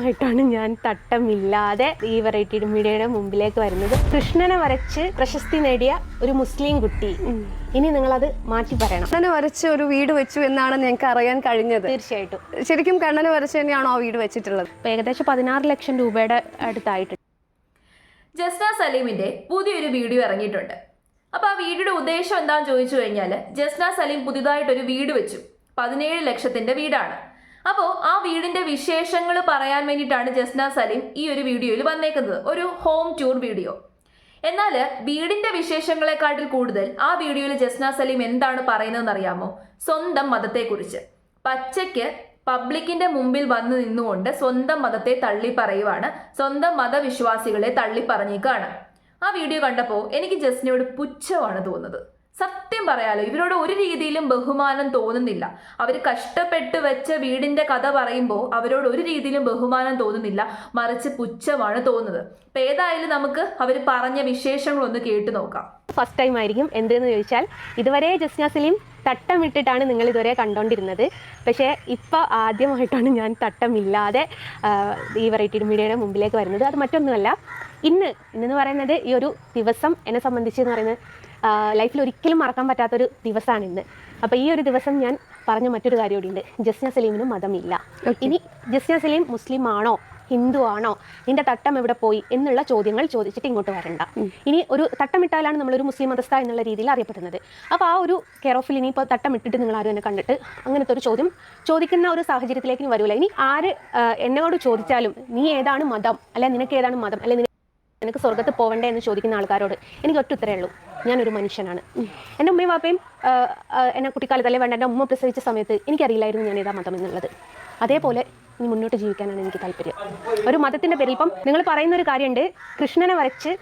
ആദ്യമായിട്ടാണ് ഞാൻ തട്ടമില്ലാതെ ഈ വെറൈറ്റി മീഡിയയുടെ മുമ്പിലേക്ക് വരുന്നത്. കൃഷ്ണനെ വരച്ച് പ്രശസ്തി നേടിയ ഒരു മുസ്ലിം കുട്ടി. ഇനി നിങ്ങൾ അത് മാറ്റി പറയണം. കണ്ണനെ വരച്ച് ഒരു വീട് വെച്ചു എന്നാണ് ഞങ്ങൾക്ക് അറിയാൻ കഴിഞ്ഞത്. തീർച്ചയായിട്ടും. ശരിക്കും കണ്ണനെ വരച്ച് തന്നെയാണോ ആ വീട് വെച്ചിട്ടുള്ളത്? ഇപ്പൊ ഏകദേശം പതിനാറ് ലക്ഷം രൂപയുടെ അടുത്തായിട്ട്. ജസ്ന സലീമിന്റെ പുതിയൊരു വീഡിയോ ഇറങ്ങിയിട്ടുണ്ട്. അപ്പൊ ആ വീടിന്റെ ഉദ്ദേശം എന്താണെന്ന് ചോദിച്ചു കഴിഞ്ഞാൽ ജസ്ന സലീം പുതിയതായിട്ടൊരു വീട് വെച്ചു. പതിനേഴ് ലക്ഷത്തിന്റെ വീടാണ്. അപ്പോൾ ആ വീടിന്റെ വിശേഷങ്ങൾ പറയാൻ വേണ്ടിയിട്ടാണ് ജസ്ന സലീം ഈ ഒരു വീഡിയോയിൽ വന്നേക്കുന്നത്. ഒരു ഹോം ടൂർ വീഡിയോ. എന്നാൽ വീടിന്റെ വിശേഷങ്ങളെക്കാട്ടിൽ കൂടുതൽ ആ വീഡിയോയിൽ ജസ്ന സലീം എന്താണ് പറയുന്നതെന്ന് അറിയാമോ? സ്വന്തം മതത്തെക്കുറിച്ച്. പച്ചയ്ക്ക് പബ്ലിക്കിന്റെ മുമ്പിൽ വന്നു നിന്നുകൊണ്ട് സ്വന്തം മതത്തെ തള്ളി പറയുവാണ് സ്വന്തം മതവിശ്വാസികളെ തള്ളി പറഞ്ഞേക്കാണ് ആ വീഡിയോ കണ്ടപ്പോൾ എനിക്ക് ജസ്നയോട് പുച്ഛമാണ് തോന്നുന്നത്. സത്യം പറയാലോ ഇവരോട് ഒരു രീതിയിലും ബഹുമാനം തോന്നുന്നില്ല. അവർ കഷ്ടപ്പെട്ട് വെച്ച വീടിന്റെ കഥ പറയുമ്പോൾ അവരോട് ഒരു രീതിയിലും ബഹുമാനം തോന്നുന്നില്ല. മറിച്ച് പുച്ഛമാണ് തോന്നുന്നത്. അപ്പൊ ഏതായാലും നമുക്ക് അവർ പറഞ്ഞ വിശേഷങ്ങളൊന്ന് കേട്ടു നോക്കാം. ഫസ്റ്റ് ടൈം ആയിരിക്കും. എന്തെന്ന് ചോദിച്ചാൽ ഇതുവരെ ജസ്ന സലീം തട്ടമിട്ടിട്ടാണ് നിങ്ങൾ ഇതുവരെ കണ്ടുകൊണ്ടിരുന്നത് പക്ഷേ ഇപ്പോൾ ആദ്യമായിട്ടാണ് ഞാൻ തട്ടമില്ലാതെ ഈ വെറൈറ്റി മീഡിയയുടെ മുമ്പിലേക്ക് വരുന്നത്. അത് മറ്റൊന്നുമല്ല. ഇന്ന് ഇന്നെന്ന് പറയുന്നത് ഈ ഒരു ദിവസം എന്നെ സംബന്ധിച്ച് എന്ന് പറയുന്നത് ലൈഫിൽ ഒരിക്കലും മറക്കാൻ പറ്റാത്തൊരു ദിവസമാണ് ഇന്ന്. അപ്പോൾ ഈ ഒരു ദിവസം ഞാൻ പറഞ്ഞ മറ്റൊരു കാര്യം കൂടിയുണ്ട് ജസ്ന സലീമിന് മതമില്ല. ഇനി ജസ്ന സലീം മുസ്ലിം ആണോ? ഹിന്ദു ആണോ? നിന്റെ തട്ടം എവിടെ പോയി? എന്നുള്ള ചോദ്യങ്ങൾ ചോദിച്ചിട്ട് ഇങ്ങോട്ട് വരണ്ട. ഇനി ഒരു തട്ടമിട്ടാലാണ് നമ്മളൊരു മുസ്ലിം മതസ്ഥ എന്നുള്ള രീതിയിൽ അറിയപ്പെടുന്നത്. അപ്പോൾ ആ ഒരു കെയർ ഓഫിൽ ഇനിയിപ്പോൾ തട്ടമിട്ടിട്ട് നിങ്ങൾ ആരും എന്നെ കണ്ടിട്ട് അങ്ങനത്തെ ഒരു ചോദ്യം ചോദിക്കുന്ന ഒരു സാഹചര്യത്തിലേക്ക് ഇനി വരൂല. ഇനി ആര് എന്നോട് ചോദിച്ചാലും നീ ഏതാണ് മതം? അല്ലെ നിനക്ക് ഏതാണ് മതം? അല്ലെ നിനക്ക് സ്വർഗത്ത് പോവണ്ടേ? എന്ന് ചോദിക്കുന്ന ആൾക്കാരോട് എനിക്ക് ഒറ്റ ഉത്തരേ ഉള്ളൂ. ഞാനൊരു മനുഷ്യനാണ്. എന്റെ ഉമ്മയും വാപ്പയും എന്നെ കുട്ടിക്കാലത്തല്ലേ വേണ്ട എന്റെ ഉമ്മ പ്രസവിച്ച സമയത്ത് എനിക്കറിയില്ലായിരുന്നു ഞാൻ ഏതാ മതം എന്നുള്ളത്. അതേപോലെ ഇനി മുന്നോട്ട് ജീവിക്കാനാണ് എനിക്ക് താല്പര്യം. ഒരു മതത്തിന്റെ പേരിൽ ഇപ്പം നിങ്ങൾ പറയുന്ന ഒരു കാര്യമുണ്ട്. കൃഷ്ണനെ വരച്ച്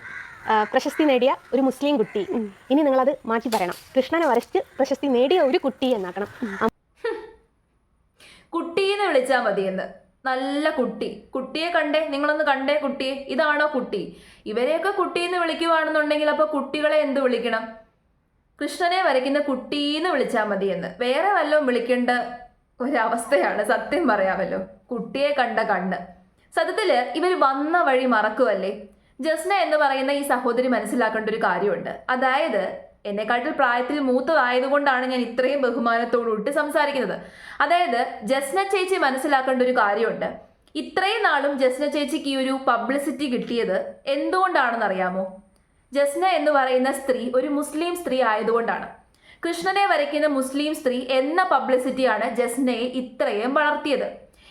പ്രശസ്തി നേടിയ ഒരു മുസ്ലിം കുട്ടി. ഇനി നിങ്ങളത് മാറ്റി പറയണം. കൃഷ്ണനെ വരച്ച് പ്രശസ്തി നേടിയ ഒരു കുട്ടി എന്നാക്കണം. കുട്ടീനെ വിളിച്ചാൽ മതിയെന്ന്. നല്ല കുട്ടി. കുട്ടിയെ കണ്ടേ? നിങ്ങളൊന്ന് കണ്ടേ കുട്ടിയെ? ഇതാണോ കുട്ടി? ഇവരെയൊക്കെ കുട്ടിയെന്ന് വിളിക്കുവാണെന്നുണ്ടെങ്കിൽ അപ്പൊ കുട്ടികളെ എന്ത് വിളിക്കണം? കൃഷ്ണനെ വരയ്ക്കുന്ന കുട്ടീന്ന് വിളിച്ചാൽ മതി എന്ന് വേറെ വല്ലതും വിളിക്കേണ്ട ഒരവസ്ഥയാണ് സത്യം പറയാമല്ലോ. കുട്ടിയെ കണ്ട കണ്ണ്. സത്യത്തിൽ ഇവർ വന്ന വഴി മറക്കുമല്ലേ ജസ്ന എന്ന് പറയുന്ന ഈ സഹോദരി മനസ്സിലാക്കേണ്ട ഒരു കാര്യമുണ്ട്. അതായത് എന്നെക്കാട്ടിൽ പ്രായത്തിൽ മൂത്തതായതുകൊണ്ടാണ് ഞാൻ ഇത്രയും ബഹുമാനത്തോടുകൂടി സംസാരിക്കുന്നത്. അതായത് ജസ്ന ചേച്ചി മനസ്സിലാക്കേണ്ട ഒരു കാര്യമുണ്ട്. ഇത്രയും നാളും ജസ്ന ചേച്ചിക്ക് ഈ ഒരു പബ്ലിസിറ്റി കിട്ടിയത് എന്തുകൊണ്ടാണെന്ന് അറിയാമോ ജസ്ന എന്ന് പറയുന്ന സ്ത്രീ ഒരു മുസ്ലിം സ്ത്രീ ആയതുകൊണ്ടാണ്. കൃഷ്ണനെ വരയ്ക്കുന്ന മുസ്ലിം സ്ത്രീ എന്ന പബ്ലിസിറ്റിയാണ് ജസ്നയെ ഇത്രയും വളർത്തിയത്.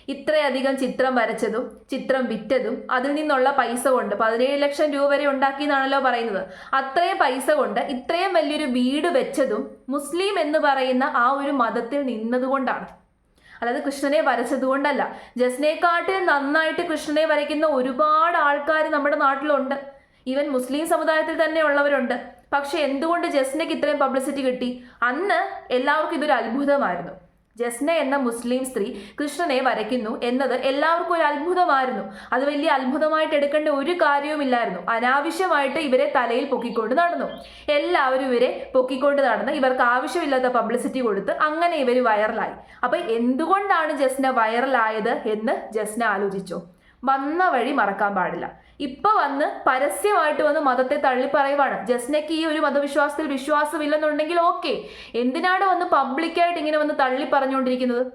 ഇത്രയധികം ചിത്രം വരച്ചതും ചിത്രം വിറ്റതും അതിൽ നിന്നുള്ള പൈസ കൊണ്ട് പതിനേഴ് ലക്ഷം രൂപ വരെ ഉണ്ടാക്കി എന്നാണല്ലോ പറയുന്നത്. അത്രയും പൈസ കൊണ്ട് ഇത്രയും വലിയൊരു വീട് വെച്ചതും മുസ്ലിം എന്ന് പറയുന്ന ആ ഒരു മതത്തിൽ നിന്നതുകൊണ്ടാണ്. അതായത് കൃഷ്ണനെ വരച്ചതുകൊണ്ടല്ല ജസ്നേക്കാട്ടിൽ നന്നായിട്ട് കൃഷ്ണനെ വരയ്ക്കുന്ന ഒരുപാട് ആൾക്കാർ നമ്മുടെ നാട്ടിലുണ്ട്. ഈവൻ മുസ്ലിം സമുദായത്തിൽ തന്നെ ഉള്ളവരുണ്ട്. പക്ഷെ എന്തുകൊണ്ട് ജസ്നയ്ക്ക് ഇത്രയും പബ്ലിസിറ്റി കിട്ടി? അന്ന് എല്ലാവർക്കും ഇതൊരു അത്ഭുതമായിരുന്നു. ജസ്ന എന്ന മുസ്ലിം സ്ത്രീ കൃഷ്ണനെ വരയ്ക്കുന്നു എന്നത് എല്ലാവർക്കും ഒരു അത്ഭുതമായിരുന്നു. അത് വലിയ അത്ഭുതമായിട്ട് എടുക്കേണ്ട ഒരു കാര്യവുമില്ലായിരുന്നു. അനാവശ്യമായിട്ട് ഇവരെ തലയിൽ പൊക്കിക്കൊണ്ട് നടന്നു. എല്ലാവരും ഇവരെ പൊക്കിക്കൊണ്ട് നടന്ന് ഇവർക്ക് ആവശ്യമില്ലാത്ത പബ്ലിസിറ്റി കൊടുത്ത് അങ്ങനെ ഇവർ വൈറലായി അപ്പൊ എന്തുകൊണ്ടാണ് ജസ്ന വൈറലായത് എന്ന് ജസ്ന ആലോചിച്ചു? വന്ന വഴി മറക്കാൻ പാടില്ല. ഇപ്പൊ വന്ന് പരസ്യമായിട്ട് വന്ന് മതത്തെ തള്ളി പറയുവാണ് ജസ്നയ്ക്ക് ഈ ഒരു മതവിശ്വാസത്തിൽ വിശ്വാസമില്ലെന്നുണ്ടെങ്കിൽ ഓക്കെ. എന്തിനാണ് വന്ന് പബ്ലിക്കായിട്ട് ഇങ്ങനെ വന്ന് തള്ളി പറഞ്ഞുകൊണ്ടിരിക്കുന്നത്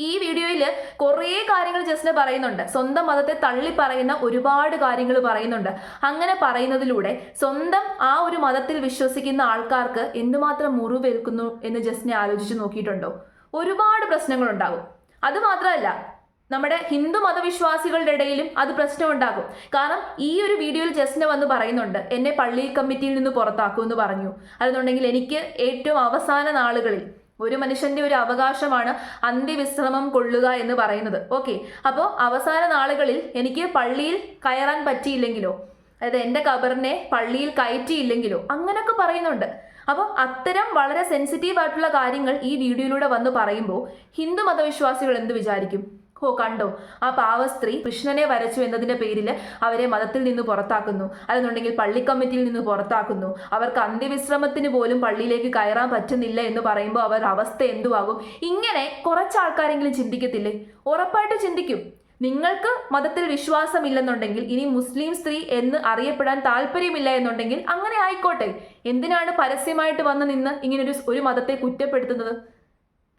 ഈ വീഡിയോയിൽ കുറേ കാര്യങ്ങൾ ജസ്ന പറയുന്നുണ്ട്. സ്വന്തം മതത്തെ തള്ളി പറയുന്ന ഒരുപാട് കാര്യങ്ങൾ പറയുന്നുണ്ട്. അങ്ങനെ പറയുന്നതിലൂടെ സ്വന്തം ആ ഒരു മതത്തിൽ വിശ്വസിക്കുന്ന ആൾക്കാർക്ക് എന്തുമാത്രം മുറിവേൽക്കുന്നു എന്ന് ജസ്നെ ആലോചിച്ച് നോക്കിയിട്ടുണ്ടോ? ഒരുപാട് പ്രശ്നങ്ങളുണ്ടാകും. അത് മാത്രമല്ല നമ്മുടെ ഹിന്ദു മതവിശ്വാസികളുടെ ഇടയിലും അത് പ്രശ്നമുണ്ടാകും. കാരണം ഈ ഒരു വീഡിയോയിൽ ജസ്ന വന്ന് പറയുന്നുണ്ട് എന്നെ പള്ളി കമ്മിറ്റിയിൽ നിന്ന് പുറത്താക്കും എന്ന് പറഞ്ഞു. അതെന്നുണ്ടെങ്കിൽ എനിക്ക് ഏറ്റവും അവസാന നാളുകളിൽ ഒരു മനുഷ്യന്റെ ഒരു അവകാശമാണ് അന്ത്യവിശ്രമം കൊള്ളുക എന്ന് പറയുന്നത്. ഓക്കെ അപ്പോൾ അവസാന നാളുകളിൽ എനിക്ക് പള്ളിയിൽ കയറാൻ പറ്റിയില്ലെങ്കിലോ അതായത് എന്റെ കബറിനെ പള്ളിയിൽ കയറ്റിയില്ലെങ്കിലോ അങ്ങനെയൊക്കെ പറയുന്നുണ്ട്. അപ്പോൾ അത്തരം വളരെ സെൻസിറ്റീവ് ആയിട്ടുള്ള കാര്യങ്ങൾ ഈ വീഡിയോയിലൂടെ വന്ന് പറയുമ്പോൾ ഹിന്ദു മതവിശ്വാസികൾ എന്ത് വിചാരിക്കും? ഓ കണ്ടോ? ആ പാവ സ്ത്രീ കൃഷ്ണനെ വരച്ചു എന്നതിന്റെ പേരിൽ അവരെ മതത്തിൽ നിന്ന് പുറത്താക്കുന്നു. അല്ലെന്നുണ്ടെങ്കിൽ പള്ളി കമ്മിറ്റിയിൽ നിന്ന് പുറത്താക്കുന്നു. അവർക്ക് അന്ത്യവിശ്രമത്തിന് പോലും പള്ളിയിലേക്ക് കയറാൻ പറ്റുന്നില്ല എന്ന് പറയുമ്പോൾ അവർ അവസ്ഥ എന്തുവാകും? ഇങ്ങനെ കുറച്ച് ആൾക്കാരെങ്കിലും ചിന്തിക്കത്തില്ലേ? ഉറപ്പായിട്ട് ചിന്തിക്കും. നിങ്ങൾക്ക് മതത്തിൽ വിശ്വാസമില്ലെന്നുണ്ടെങ്കിൽ ഇനി മുസ്ലിം സ്ത്രീ എന്ന് അറിയപ്പെടാൻ താല്പര്യമില്ല എന്നുണ്ടെങ്കിൽ അങ്ങനെ ആയിക്കോട്ടെ. എന്തിനാണ് പരസ്യമായിട്ട് വന്ന് നിന്ന് ഇങ്ങനൊരു ഒരു മതത്തെ കുറ്റപ്പെടുത്തുന്നത്?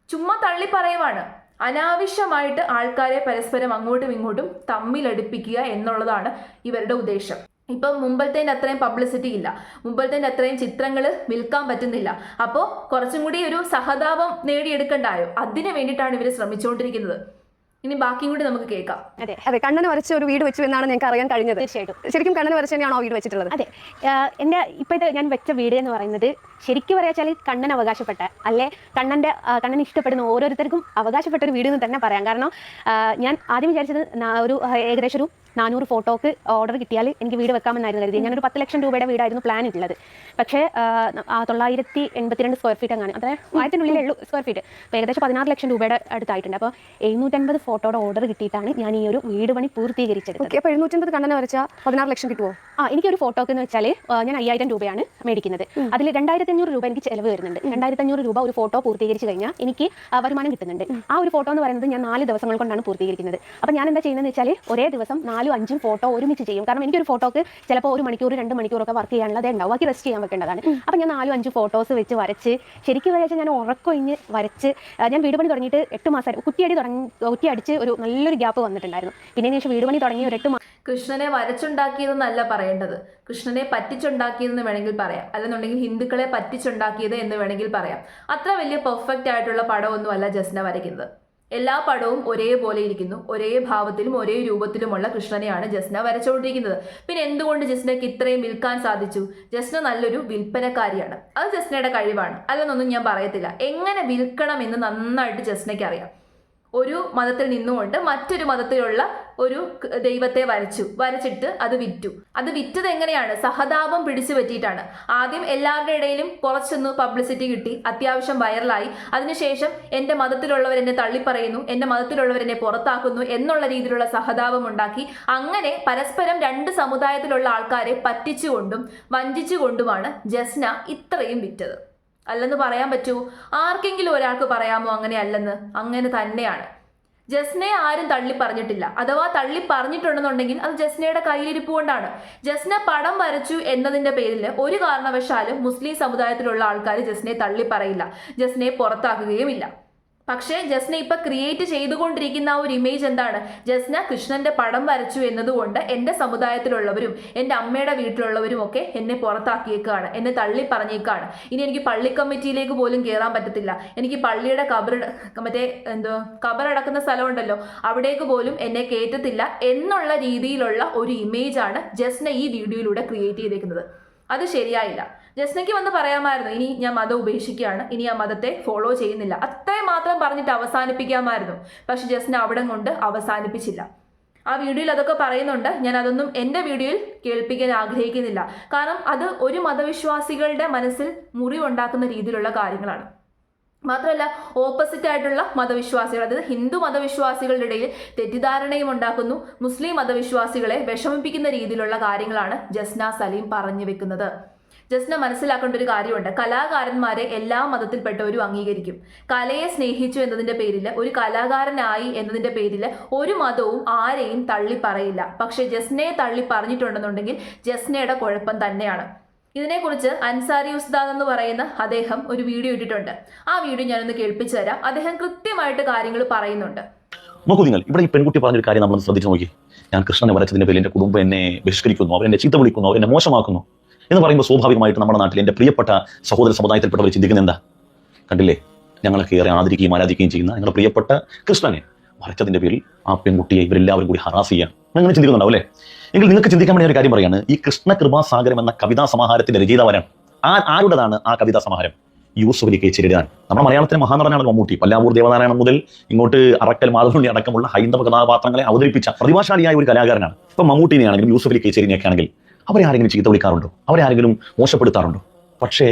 ചുമ്മാ തള്ളി പറയുവാണ് അനാവശ്യമായിട്ട് ആൾക്കാരെ പരസ്പരം അങ്ങോട്ടും ഇങ്ങോട്ടും തമ്മിലടുപ്പിക്കുക എന്നുള്ളതാണ് ഇവരുടെ ഉദ്ദേശം. ഇപ്പം മുമ്പത്തേന്റെ അത്രയും പബ്ലിസിറ്റി ഇല്ല. മുമ്പത്തേന്റെ അത്രയും ചിത്രങ്ങൾ വിൽക്കാൻ പറ്റുന്നില്ല. അപ്പോൾ കുറച്ചും കൂടി ഒരു സഹതാപം നേടിയെടുക്കണ്ടായോ? അതിന് വേണ്ടിയിട്ടാണ് ഇവർ ശ്രമിച്ചുകൊണ്ടിരിക്കുന്നത്. ഇനി ബാക്കി കൂടി നമുക്ക് കേൾക്കാം. അതെ അതെ കണ്ണന് വരച്ച ഒരു വീട് വെച്ചു എന്നാണ് ഞങ്ങൾക്ക് അറിയാൻ കഴിഞ്ഞത്. തീർച്ചയായിട്ടും. ശരിക്കും കണ്ണന് വരച്ച് തന്നെയാണോ ആ വീട് വെച്ചിട്ടുള്ളത്? അതെ എന്റെ എന്റെ ഇപ്പോഴത്തെ ഞാൻ വെച്ച വീട് എന്ന് പറയുന്നത് ശരിക്കും പറയാച്ചാൽ കണ്ണൻ അവകാശപ്പെട്ട അല്ലെ? കണ്ണന്റെ കണ്ണൻ ഇഷ്ടപ്പെടുന്ന ഓരോരുത്തർക്കും അവകാശപ്പെട്ട ഒരു വീട് എന്ന് തന്നെ പറയാം. കാരണം ഞാൻ ആദ്യം വിചാരിച്ചത് ഒരു ഏകദേശം ഒരു നാനൂറ് ഫോട്ടോക്ക് ഓർഡർ കിട്ടിയാൽ എനിക്ക് വീട് വെക്കാമെന്നായിരുന്നു കരുതി ഞാനൊരു പത്ത് ലക്ഷം രൂപയുടെ വീടായിരുന്നു പ്ലാൻ ഇട്ടുള്ളത്. പക്ഷേ തൊള്ളായിരത്തി എൺപത്തിരണ്ട് സ്ക്വയർ ഫീറ്റ് അങ്ങനെ അതായത് ആയിരത്തിനുള്ളിലേ ഉള്ളൂ സ്ക്വയർ ഫീറ്റ് അപ്പോൾ ഏകദേശം പതിനാറ് ലക്ഷം രൂപയുടെ അടുത്തായിട്ടുണ്ട്. അപ്പോൾ എഴുന്നൂറ്റൻപത് ഫോട്ടോയുടെ ഓർഡർ കിട്ടിയിട്ടാണ് ഞാൻ ഈ ഒരു വീട് പണി പൂർത്തീകരിച്ചത് ഓക്കെ അപ്പോൾ എഴുന്നൂറ്റൻപത് കണ്ടെന്ന് വെച്ചാൽ പതിനാറ് ലക്ഷം കിട്ടുമോ ആ എനിക്കൊരു ഫോട്ടോക്ക് എന്ന് വെച്ചാൽ ഞാൻ അയ്യായിരം രൂപയാണ് മേടിക്കുന്നത്. അതിൽ രണ്ടായിരത്തി അഞ്ഞൂറ് രൂപ എനിക്ക് ചിലവ് വരുന്നുണ്ട്. രണ്ടായിരത്തി അഞ്ഞൂറ് രൂപ ഒരു ഫോട്ടോ പൂർത്തീകരിച്ച് കഴിഞ്ഞാൽ എനിക്ക് വരുമാനം കിട്ടുന്നുണ്ട്. ആ ഒരു ഫോട്ടോ എന്ന് പറയുന്നത് ഞാൻ നാല് ദിവസങ്ങൾ കൊണ്ടാണ് പൂർത്തീകരിക്കുന്നത്. അപ്പോൾ ഞാൻ എന്താ ചെയ്യുന്നതെന്ന് വെച്ചാൽ ഒരേ ദിവസം നാലും അഞ്ചും ഫോട്ടോ ഒരുമിച്ച് ചെയ്യും. കാരണം എനിക്കൊരു ഫോട്ടോക്ക് ചിലപ്പോൾ ഒരു മണിക്കൂർ രണ്ട് മണിക്കൂറൊക്കെ വർക്ക് ചെയ്യാനുള്ളത് ഉണ്ടാവും ബാക്കി റെസ്റ്റ് ചെയ്യാൻ വെക്കേണ്ടതാണ്. അപ്പം ഞാൻ നാലും അഞ്ചും ഫോട്ടോസ് വെച്ച് വരച്ച് ശരിക്കും വെച്ചാൽ ഞാൻ ഉറക്കൊഴിഞ്ഞ് വരച്ച് ഞാൻ വീട് പണി തുടങ്ങിയിട്ട് എട്ട് മാസം കുട്ടിയടി തുടങ്ങി കുട്ടി അടിച്ച് ഒരു നല്ലൊരു ഗ്യാപ്പ് വന്നിട്ടുണ്ടായിരുന്നു. പിന്നെ ശേഷം വീട് പണി തുടങ്ങി ഒരു എട്ട് മാസം കൃഷ്ണനെ വരച്ചുണ്ടാക്കിയതെന്നല്ല പറയേണ്ടത്. കൃഷ്ണനെ പറ്റിച്ചുണ്ടാക്കിയതെന്ന് വേണമെങ്കിൽ പറയാം. അല്ലെന്നുണ്ടെങ്കിൽ ഹിന്ദുക്കളെ പറ്റിച്ചുണ്ടാക്കിയത് എന്ന് വേണമെങ്കിൽ പറയാം. അത്ര വലിയ പെർഫെക്റ്റ് ആയിട്ടുള്ള പടമൊന്നുമല്ല ജസ്ന വരയ്ക്കുന്നത്. എല്ലാ പടവും ഒരേപോലെ ഇരിക്കുന്നു. ഒരേ ഭാവത്തിലും ഒരേ രൂപത്തിലുമുള്ള കൃഷ്ണനെയാണ് ജസ്ന വരച്ചുകൊണ്ടിരിക്കുന്നത്. പിന്നെ എന്തുകൊണ്ട് ജസ്നയ്ക്ക് ഇത്രയും വിൽക്കാൻ സാധിച്ചു? ജസ്ന നല്ലൊരു വിൽപ്പനക്കാരിയാണ്. അത് ജസ്നയുടെ കഴിവാണ്. അല്ലെന്നൊന്നും ഞാൻ പറയത്തില്ല. എങ്ങനെ വിൽക്കണം എന്ന് നന്നായിട്ട് ജസ്നയ്ക്ക് അറിയാം ഒരു മതത്തിൽ നിന്നുകൊണ്ട് മറ്റൊരു മതത്തിലുള്ള ഒരു ദൈവത്തെ വരച്ചു വരച്ചിട്ട് അത് വിറ്റു. അത് വിറ്റത് എങ്ങനെയാണ്? സഹതാപം പിടിച്ചു പറ്റിയിട്ടാണ്. ആദ്യം എല്ലാവരുടെ ഇടയിലും കുറച്ചൊന്ന് പബ്ലിസിറ്റി കിട്ടി അത്യാവശ്യം വൈറലായി അതിനുശേഷം എന്റെ മതത്തിലുള്ളവർ എന്നെ തള്ളിപ്പറയുന്നു എന്റെ മതത്തിലുള്ളവർ എന്നെ പുറത്താക്കുന്നു എന്നുള്ള രീതിയിലുള്ള സഹതാപം ഉണ്ടാക്കി. അങ്ങനെ പരസ്പരം രണ്ട് സമുദായത്തിലുള്ള ആൾക്കാരെ പറ്റിച്ചുകൊണ്ടും വഞ്ചിച്ചുകൊണ്ടുമാണ് ജസ്ന ഇത്രയും വിറ്റത്. അല്ലെന്ന് പറയാൻ പറ്റൂ. ആർക്കെങ്കിലും ഒരാൾക്ക് പറയാമോ അങ്ങനെ അല്ലെന്ന്? അങ്ങനെ തന്നെയാണ്. ജസ്നയെ ആരും തള്ളി പറഞ്ഞിട്ടില്ല അഥവാ തള്ളി പറഞ്ഞിട്ടുണ്ടെന്നുണ്ടെങ്കിൽ അത് ജസ്നയുടെ കയ്യിലിരിപ്പ് കൊണ്ടാണ് ജസ്ന പടം വരച്ചു എന്നതിന്റെ പേരിൽ ഒരു കാരണവശാലും മുസ്ലിം സമുദായത്തിലുള്ള ആൾക്കാർ ജസ്നയെ തള്ളി പറയില്ല ജസ്നയെ പുറത്താക്കുകയുമില്ല. പക്ഷേ ജസ്ന ഇപ്പൊ ക്രിയേറ്റ് ചെയ്തുകൊണ്ടിരിക്കുന്ന ആ ഒരു ഇമേജ് എന്താണ്? ജസ്ന കൃഷ്ണന്റെ പടം വരച്ചു എന്നതുകൊണ്ട് എന്റെ സമുദായത്തിലുള്ളവരും എന്റെ അമ്മയുടെ വീട്ടിലുള്ളവരും ഒക്കെ എന്നെ പുറത്താക്കിയേക്കാണ് എന്നെ തള്ളി പറഞ്ഞേക്കാണ് ഇനി എനിക്ക് പള്ളി കമ്മിറ്റിയിലേക്ക് പോലും കയറാൻ പറ്റത്തില്ല. എനിക്ക് പള്ളിയുടെ കബർ മറ്റേ എന്തോ കബറടക്കുന്ന സ്ഥലമുണ്ടല്ലോ അവിടേക്ക് പോലും എന്നെ കയറ്റത്തില്ല എന്നുള്ള രീതിയിലുള്ള ഒരു ഇമേജാണ് ജസ്ന ഈ വീഡിയോയിലൂടെ ക്രിയേറ്റ് ചെയ്തേക്കുന്നത്. അത് ശരിയായില്ല. ജസ്നയ്ക്ക് വന്ന് പറയാമായിരുന്നു ഇനി ഞാൻ മതം ഉപേക്ഷിക്കുകയാണ് ഇനി ആ മതത്തെ ഫോളോ ചെയ്യുന്നില്ല. അത്രയും മാത്രം പറഞ്ഞിട്ട് അവസാനിപ്പിക്കാമായിരുന്നു. പക്ഷെ ജസ്ന അവിടെ കൊണ്ട് അവസാനിപ്പിച്ചില്ല. ആ വീഡിയോയിൽ അതൊക്കെ പറയുന്നുണ്ട്. ഞാൻ അതൊന്നും എന്റെ വീഡിയോയിൽ കേൾപ്പിക്കാൻ ആഗ്രഹിക്കുന്നില്ല. കാരണം അത് ഒരു മതവിശ്വാസികളുടെ മനസ്സിൽ മുറിവുണ്ടാക്കുന്ന രീതിയിലുള്ള കാര്യങ്ങളാണ്. മാത്രമല്ല ഓപ്പോസിറ്റ് ആയിട്ടുള്ള മതവിശ്വാസികൾ അതായത് ഹിന്ദു മതവിശ്വാസികളുടെ ഇടയിൽ തെറ്റിദ്ധാരണയും ഉണ്ടാക്കുന്നു. മുസ്ലിം മതവിശ്വാസികളെ വിഷമിപ്പിക്കുന്ന രീതിയിലുള്ള കാര്യങ്ങളാണ് ജസ്ന സലീം പറഞ്ഞു വെക്കുന്നത്. ജസ്ന മനസ്സിലാക്കേണ്ട ഒരു കാര്യമുണ്ട്. കലാകാരന്മാരെ എല്ലാ മതത്തിൽപ്പെട്ടവരും അംഗീകരിക്കും. കലയെ സ്നേഹിച്ചു എന്നതിന്റെ പേരിൽ ഒരു കലാകാരനായി എന്നതിന്റെ പേരിൽ ഒരു മതവും ആരെയും തള്ളി പറയില്ല പക്ഷെ ജസ്നയെ തള്ളി പറഞ്ഞിട്ടുണ്ടെന്നുണ്ടെങ്കിൽ ജസ്നയുടെ കുഴപ്പം തന്നെയാണ്. ഇതിനെക്കുറിച്ച് അൻസാരി ഉസ്താദ് എന്ന് പറയുന്ന അദ്ദേഹം ഒരു വീഡിയോ ഇട്ടിട്ടുണ്ട്. ആ വീഡിയോ ഞാനൊന്ന് കേൾപ്പിച്ചു തരാം. അദ്ദേഹം കൃത്യമായിട്ട് കാര്യങ്ങൾ പറയുന്നുണ്ട്. നോക്കൂ നിങ്ങൾ ഇവിടെ ഈ പെൺകുട്ടി പറഞ്ഞൊരു കാര്യം നമ്മൾ ശ്രദ്ധിച്ചു നോക്കി. ഞാൻ കൃഷ്ണനെ വരച്ചതിന്റെ പേരിൽ എന്റെ കുടുംബം എന്നെ ബഹിഷ്കരിക്കുന്നു അവർ എന്നെ ചീത്ത വിളിക്കുന്നു അവർ എന്നെ മോശമാക്കുന്നു. എന്ന് പറയുമ്പോൾ സ്വാഭാവികമായിട്ട് നമ്മുടെ നാട്ടിൽ എന്റെ പ്രിയപ്പെട്ട സഹോദര സമുദായത്തിൽപ്പെട്ടവർ ചിന്തിക്കുന്നത് എന്താ? കണ്ടില്ലേ? ഞങ്ങളൊക്കെ ഏറെ ആദരിക്കുകയും ആരാധിക്കുകയും ചെയ്യുന്ന ഞങ്ങളുടെ പ്രിയപ്പെട്ട കൃഷ്ണനെ വരച്ചതിന്റെ പേരിൽ ആ പെൺകുട്ടിയെ ഇവരെല്ലാവരും കൂടി ഹറാസ് ചെയ്യാൻ. അങ്ങനെ ചിന്തിക്കുന്നുണ്ടാവും അല്ലേ? എങ്കിൽ നിങ്ങൾക്ക് ചിന്തിക്കാൻ വേണ്ടി ഒരു കാര്യം പറയാണ്. ഈ കൃഷ്ണ കൃപാസാഗരം എന്ന കവിതാ സമാഹാരത്തിന്റെ രചയിതാവരാണ്. ആ ആരുടേതാണ് ആ കവിതാ സമാഹാരം? യൂസുഫ് അലി നമ്മുടെ മലയാളത്തിലെ മഹാനടനാണ് മമ്മൂട്ടി. പല്ലാവൂർ ദേവനാരായണൻ മുതൽ ഇങ്ങോട്ട് അറക്കൽ മാധവണ്ണി അടക്കമുള്ള ഹൈന്ദവ കഥാപാത്രങ്ങളെ അവതരിപ്പിച്ച പ്രതിഭാശാലിയായ ഒരു കലാകാരനാണ്. ഇപ്പം മമ്മൂട്ടിനെ ആണെങ്കിലും യൂസുഫ് കേച്ചേരിനെയൊക്കെ ആണെങ്കിൽ അവരെ ആരെങ്കിലും ചീത്ത വിളിക്കാറുണ്ടോ? അവരെ ആരെങ്കിലും മോശപ്പെടുത്താറുണ്ടോ? പക്ഷേ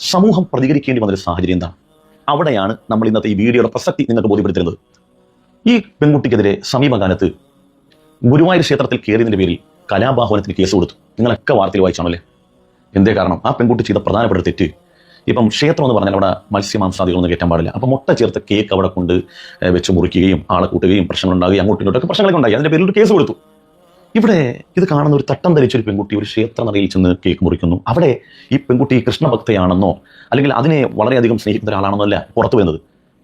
സമൂഹം പ്രതികരിക്കേണ്ടി വന്നൊരു സാഹചര്യം എന്താണ്? അവിടെയാണ് നമ്മൾ ഇന്നത്തെ ഈ വീഡിയോയുടെ പ്രസക്തി നിങ്ങൾക്ക് ബോധ്യപ്പെടുത്തുന്നത് ഈ പെൺകുട്ടിക്കെതിരെ സമീപകാലത്ത് ഗുരുവായൂർ ക്ഷേത്രത്തിൽ കയറിയതിന്റെ പേരിൽ കലാബാഹവനത്തിന് കേസ് കൊടുത്തു. നിങ്ങളൊക്കെ വാർത്തയിൽ വായിച്ചാണല്ലേ? എന്തേ കാരണം? ആ പെൺകുട്ടി ചെയ്ത പ്രധാനപ്പെട്ട തെറ്റ്. ഇപ്പം ക്ഷേത്രം എന്ന് പറഞ്ഞാൽ അവിടെ മത്സ്യമാംസാദികളൊന്നും കയറ്റാൻ പാടില്ല. അപ്പം മുട്ട ചേർത്ത കേക്ക് അവിടെ കൊണ്ട് വെച്ച് മുറിക്കുകയും ആളെ കൂട്ടുകയും പ്രശ്നങ്ങളുണ്ടാകുകയും അങ്ങോട്ടും ഇങ്ങോട്ടൊക്കെ പ്രശ്നങ്ങളൊക്കെ ഉണ്ടായി. അതിന്റെ പേരിൽ ഒരു കേസ് കൊടുത്തു. ഇവിടെ ഇത് കാണുന്ന ഒരു തട്ടം ധരിച്ച ഒരു പെൺകുട്ടി ഒരു ക്ഷേത്ര നടയിൽ ചെന്ന് കേക്ക് മുറിക്കുന്നു. അവിടെ ഈ പെൺകുട്ടി കൃഷ്ണഭക്തയാണെന്നോ അല്ലെങ്കിൽ അതിനെ വളരെയധികം സ്നേഹിക്കുന്ന ഒരാളാണെന്നോ അല്ല പുറത്തു വരുന്നത്.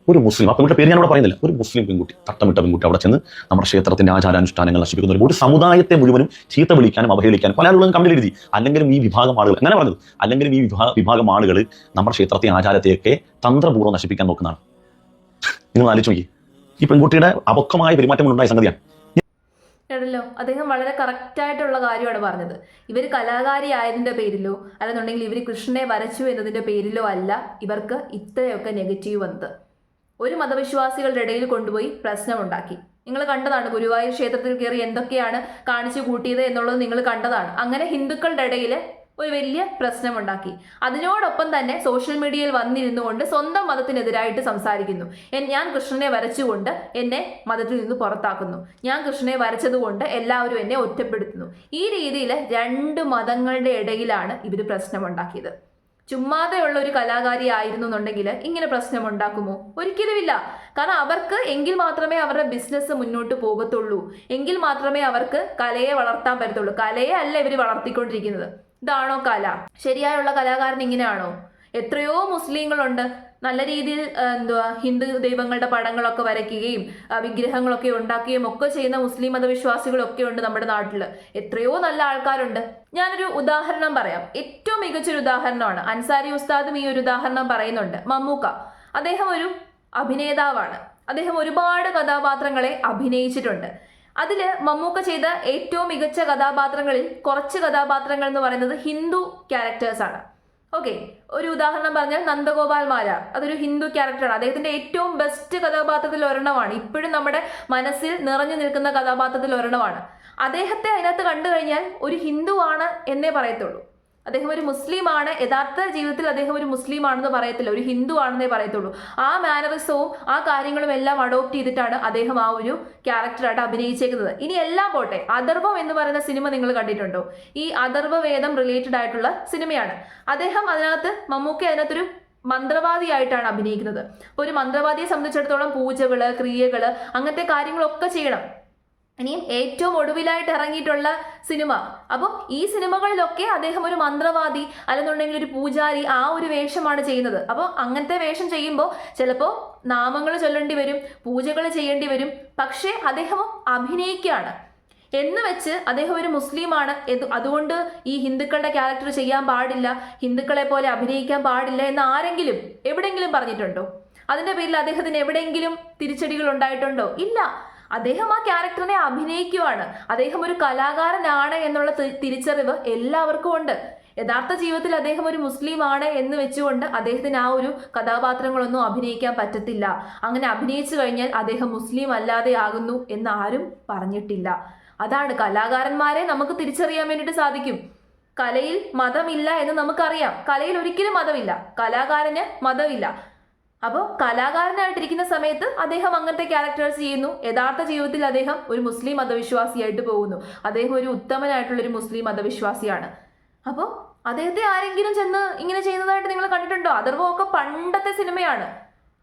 ഒരു മുസ്ലിം ആ പെൺകുട്ടിയുടെ പേര് ഞാൻ അവിടെ പറയുന്നില്ല. ഒരു മുസ്ലിം പെൺകുട്ടി തട്ടമിട്ട പെൺകുട്ടി അവിടെ ചെന്ന് നമ്മുടെ ക്ഷേത്രത്തിന്റെ ആചാരാനുഷ്ഠാനങ്ങൾ നശിപ്പിക്കുന്ന ഒരു- ഒരു സമുദായത്തെ മുഴുവനും ചീത്ത വിളിക്കാനും അവഹേളിക്കാനും പല ആളുകളും കമ്പനി എഴുതി. അല്ലെങ്കിലും ഈ വിഭാഗം ആളുകൾ അങ്ങനെ പറഞ്ഞത് അല്ലെങ്കിലും ഈ വിഭാഗ വിഭാഗം ആളുകൾ നമ്മുടെ ക്ഷേത്രത്തെ ആചാരത്തെയൊക്കെ തന്ത്രപൂർവം നശിപ്പിക്കാൻ നോക്കുന്നതാണ്. നിങ്ങൾ ആലോചിച്ച് നോക്കി ഈ പെൺകുട്ടിയുടെ അപക്വമായ പെരുമാറ്റം ഉണ്ടായ സംഗതിയാണ്. കേട്ടല്ലോ? അദ്ദേഹം വളരെ കറക്റ്റായിട്ടുള്ള കാര്യമാണ് പറഞ്ഞത്. ഇവർ കലാകാരി ആയതിന്റെ പേരിലോ അല്ലെന്നുണ്ടെങ്കിൽ ഇവർ കൃഷ്ണനെ വരച്ചു എന്നതിന്റെ പേരിലോ അല്ല ഇവർക്ക് ഇത്രയൊക്കെ നെഗറ്റീവ് വന്നത്. ഒരു മതവിശ്വാസികളുടെ ഇടയിൽ കൊണ്ടുപോയി പ്രശ്നമുണ്ടാക്കി. നിങ്ങൾ കണ്ടതാണ് ഗുരുവായൂർ ക്ഷേത്രത്തിൽ കയറി എന്തൊക്കെയാണ് കാണിച്ചു കൂട്ടിയത് എന്നുള്ളത് നിങ്ങൾ കണ്ടതാണ്. അങ്ങനെ ഹിന്ദുക്കളുടെ ഇടയിൽ ഒരു വലിയ പ്രശ്നമുണ്ടാക്കി. അതിനോടൊപ്പം തന്നെ സോഷ്യൽ മീഡിയയിൽ വന്നിരുന്നു കൊണ്ട് സ്വന്തം മതത്തിനെതിരായിട്ട് സംസാരിക്കുന്നു. ഞാൻ കൃഷ്ണനെ വരച്ചുകൊണ്ട് എന്നെ മതത്തിൽ നിന്ന് പുറത്താക്കുന്നു. ഞാൻ കൃഷ്ണനെ വരച്ചതുകൊണ്ട് എല്ലാവരും എന്നെ ഒറ്റപ്പെടുത്തുന്നു. ഈ രീതിയിൽ രണ്ട് മതങ്ങളുടെ ഇടയിലാണ് ഇവർ പ്രശ്നമുണ്ടാക്കിയത്. ചുമ്മാതെയുള്ള ഒരു കലാകാരി ആയിരുന്നു എന്നുണ്ടെങ്കിൽ ഇങ്ങനെ പ്രശ്നം ഉണ്ടാക്കുമോ ഒരിക്കലുമില്ല. കാരണം അവർക്ക് എങ്കിൽ മാത്രമേ അവരുടെ ബിസിനസ് മുന്നോട്ട് പോകത്തുള്ളൂ. എങ്കിൽ മാത്രമേ അവർക്ക് കലയെ വളർത്താൻ പറ്റത്തുള്ളൂ. കലയെ അല്ല ഇവർ വളർത്തിക്കൊണ്ടിരിക്കുന്നത്. ഇതാണോ കല? ശരിയായുള്ള കലാകാരൻ ഇങ്ങനെയാണോ? എത്രയോ മുസ്ലിങ്ങളുണ്ട്. നല്ല രീതിയിൽ എന്തുവാ ഹിന്ദു ദൈവങ്ങളുടെ പടങ്ങളൊക്കെ വരയ്ക്കുകയും വിഗ്രഹങ്ങളൊക്കെ ഉണ്ടാക്കുകയും ഒക്കെ ചെയ്യുന്ന മുസ്ലിം മതവിശ്വാസികളൊക്കെ ഉണ്ട് നമ്മുടെ നാട്ടിൽ എത്രയോ നല്ല ആൾക്കാരുണ്ട്. ഞാനൊരു ഉദാഹരണം പറയാം. ഏറ്റവും മികച്ചൊരു ഉദാഹരണമാണ് അൻസാരി ഉസ്താദും ഈ ഒരു ഉദാഹരണം പറയുന്നുണ്ട്. മമ്മൂക്ക. അദ്ദേഹം ഒരു അഭിനേതാവാണ്. അദ്ദേഹം ഒരുപാട് കഥാപാത്രങ്ങളെ അഭിനയിച്ചിട്ടുണ്ട്. അതിൽ മമ്മൂക്ക ചെയ്ത ഏറ്റവും മികച്ച കഥാപാത്രങ്ങളിൽ കുറച്ച് കഥാപാത്രങ്ങൾ എന്ന് പറയുന്നത് ഹിന്ദു ക്യാരക്ടേഴ്സാണ് ഓക്കെ ഒരു ഉദാഹരണം പറഞ്ഞാൽ നന്ദഗോപാൽ മാരാർ. അതൊരു ഹിന്ദു ക്യാരക്ടറാണ് അദ്ദേഹത്തിന്റെ ഏറ്റവും ബെസ്റ്റ് കഥാപാത്രത്തിൽ ഒരെണ്ണമാണ്. ഇപ്പോഴും നമ്മുടെ മനസ്സിൽ നിറഞ്ഞു നിൽക്കുന്ന കഥാപാത്രത്തിൽ ഒരെണ്ണമാണ്. അദ്ദേഹത്തെ അതിനകത്ത് കണ്ടു കഴിഞ്ഞാൽ ഒരു ഹിന്ദുവാണ് എന്നേ പറയത്തുള്ളൂ. അദ്ദേഹം ഒരു മുസ്ലിമാണ്. യഥാർത്ഥ ജീവിതത്തിൽ അദ്ദേഹം ഒരു മുസ്ലിം ആണെന്ന് പറയത്തില്ല. ഒരു ഹിന്ദു ആണെന്നേ പറയത്തുള്ളൂ. ആ മാനറിസവും ആ കാര്യങ്ങളും എല്ലാം അഡോപ്റ്റ് ചെയ്തിട്ടാണ് അദ്ദേഹം ആ ഒരു ക്യാരക്ടറായിട്ട് അഭിനയിച്ചേക്കുന്നത്. ഇനി എല്ലാം പോട്ടെ. അഥർവം എന്ന് പറയുന്ന സിനിമ നിങ്ങൾ കണ്ടിട്ടുണ്ടോ? ഈ അഥർവവേദം റിലേറ്റഡ് ആയിട്ടുള്ള സിനിമയാണ് അദ്ദേഹം അതിനകത്ത് മമ്മൂക്ക അതിനകത്തൊരു മന്ത്രവാദിയായിട്ടാണ് അഭിനയിക്കുന്നത്. ഒരു മന്ത്രവാദിയെ സംബന്ധിച്ചിടത്തോളം പൂജകൾ ക്രിയകൾ അങ്ങനത്തെ കാര്യങ്ങളൊക്കെ ചെയ്യണം. ഇനിയും ഏറ്റവും ഒടുവിലായിട്ട് ഇറങ്ങിയിട്ടുള്ള സിനിമ. അപ്പം ഈ സിനിമകളിലൊക്കെ അദ്ദേഹം ഒരു മന്ത്രവാദി അല്ലെന്നുണ്ടെങ്കിൽ ഒരു പൂജാരി ആ ഒരു വേഷമാണ് ചെയ്യുന്നത്. അപ്പോൾ അങ്ങനത്തെ വേഷം ചെയ്യുമ്പോൾ ചിലപ്പോൾ നാമങ്ങൾ ചൊല്ലേണ്ടി വരും പൂജകൾ ചെയ്യേണ്ടി വരും. പക്ഷേ അദ്ദേഹം അഭിനയിക്കുകയാണ്. എന്ന് വെച്ച് അദ്ദേഹം ഒരു മുസ്ലിമാണ്. അതുകൊണ്ട് ഈ ഹിന്ദുക്കളുടെ ക്യാരക്ടർ ചെയ്യാൻ പാടില്ല ഹിന്ദുക്കളെ പോലെ അഭിനയിക്കാൻ പാടില്ല എന്ന് ആരെങ്കിലും എവിടെയെങ്കിലും പറഞ്ഞിട്ടുണ്ടോ? അതിന്റെ പേരിൽ അദ്ദേഹത്തിന് എവിടെയെങ്കിലും തിരിച്ചടികൾ ഉണ്ടായിട്ടുണ്ടോ? ഇല്ല. അദ്ദേഹം ആ ക്യാരക്ടറിനെ അഭിനയിക്കുവാണ്. അദ്ദേഹം ഒരു കലാകാരനാണ് എന്നുള്ള തിരിച്ചറിവ് എല്ലാവർക്കും ഉണ്ട്. യഥാർത്ഥ ജീവിതത്തിൽ അദ്ദേഹം ഒരു മുസ്ലിം ആണ് എന്ന് വെച്ചുകൊണ്ട് അദ്ദേഹത്തിന് ആ ഒരു കഥാപാത്രങ്ങളൊന്നും അഭിനയിക്കാൻ പറ്റത്തില്ല. അങ്ങനെ അഭിനയിച്ചു കഴിഞ്ഞാൽ അദ്ദേഹം മുസ്ലിം അല്ലാതെ ആകുന്നു എന്ന് ആരും പറഞ്ഞിട്ടില്ല. അതാണ് കലാകാരന്മാരെ നമുക്ക് തിരിച്ചറിയാൻ വേണ്ടിയിട്ട് സാധിക്കും. കലയിൽ മതമില്ല എന്ന് നമുക്കറിയാം. കലയിൽ ഒരിക്കലും മതമില്ല. കലാകാരന് മതമില്ല. അപ്പോൾ കലാകാരനായിട്ടിരിക്കുന്ന സമയത്ത് അദ്ദേഹം അങ്ങനത്തെ ക്യാരക്ടേഴ്സ് ചെയ്യുന്നു. യഥാർത്ഥ ജീവിതത്തിൽ അദ്ദേഹം ഒരു മുസ്ലിം മതവിശ്വാസിയായിട്ട് പോകുന്നു. അദ്ദേഹം ഒരു ഉത്തമനായിട്ടുള്ള ഒരു മുസ്ലിം മതവിശ്വാസിയാണ്. അപ്പോൾ അദ്ദേഹത്തെ ആരെങ്കിലും ചെന്ന് ഇങ്ങനെ ചെയ്യുന്നതായിട്ട് നിങ്ങൾ കണ്ടിട്ടുണ്ടോ? അഥർവോ ഒക്കെ പണ്ടത്തെ സിനിമയാണ്.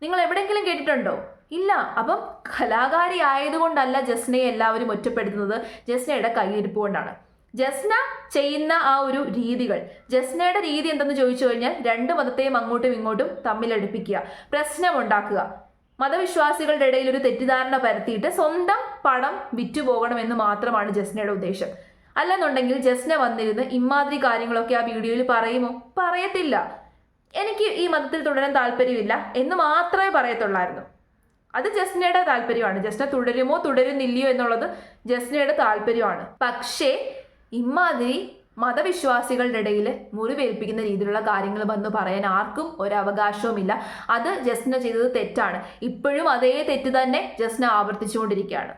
നിങ്ങൾ എവിടെയെങ്കിലും കേട്ടിട്ടുണ്ടോ? ഇല്ല. അപ്പം കലാകാരി ആയതുകൊണ്ടല്ല ജസ്നയെ എല്ലാവരും ഒറ്റപ്പെടുത്തുന്നത്. ജസ്നയുടെ കയ്യിരിപ്പ് കൊണ്ടാണ്. ജസ്ന ചെയ്യുന്ന ആ ഒരു രീതികൾ. ജസ്നയുടെ രീതി എന്തെന്ന് ചോദിച്ചു കഴിഞ്ഞാൽ രണ്ട് മതത്തെയും അങ്ങോട്ടും ഇങ്ങോട്ടും തമ്മിലടുപ്പിക്കുക പ്രശ്നമുണ്ടാക്കുക മതവിശ്വാസികളുടെ ഇടയിൽ ഒരു തെറ്റിദ്ധാരണ പരത്തിയിട്ട് സ്വന്തം പണം വിറ്റുപോകണമെന്ന് മാത്രമാണ് ജസ്നയുടെ ഉദ്ദേശം. അല്ലെന്നുണ്ടെങ്കിൽ ജസ്ന വന്നിരുന്ന് ഇമാതിരി കാര്യങ്ങളൊക്കെ ആ വീഡിയോയിൽ പറയുമോ? പറയത്തില്ല. എനിക്ക് ഈ മതത്തിൽ തുടരാൻ താല്പര്യമില്ല എന്ന് മാത്രമേ പറയത്തുള്ളായിരുന്നു. അത് ജസ്നയുടെ താല്പര്യമാണ്. ജസ്ന തുടരുമോ തുടരുന്നില്ലയോ എന്നുള്ളത് ജസ്നയുടെ താല്പര്യമാണ്. പക്ഷേ ഇമാതിരി മതവിശ്വാസികളുടെ ഇടയിൽ മുറിവേൽപ്പിക്കുന്ന രീതിയിലുള്ള കാര്യങ്ങൾ വന്ന് പറയാൻ ആർക്കും ഒരു അവകാശവുമില്ല അത് ജസ്ന ചെയ്തത് തെറ്റാണ്. ഇപ്പോഴും അതേ തെറ്റ് തന്നെ ജസ്ന ആവർത്തിച്ചുകൊണ്ടിരിക്കുകയാണ്.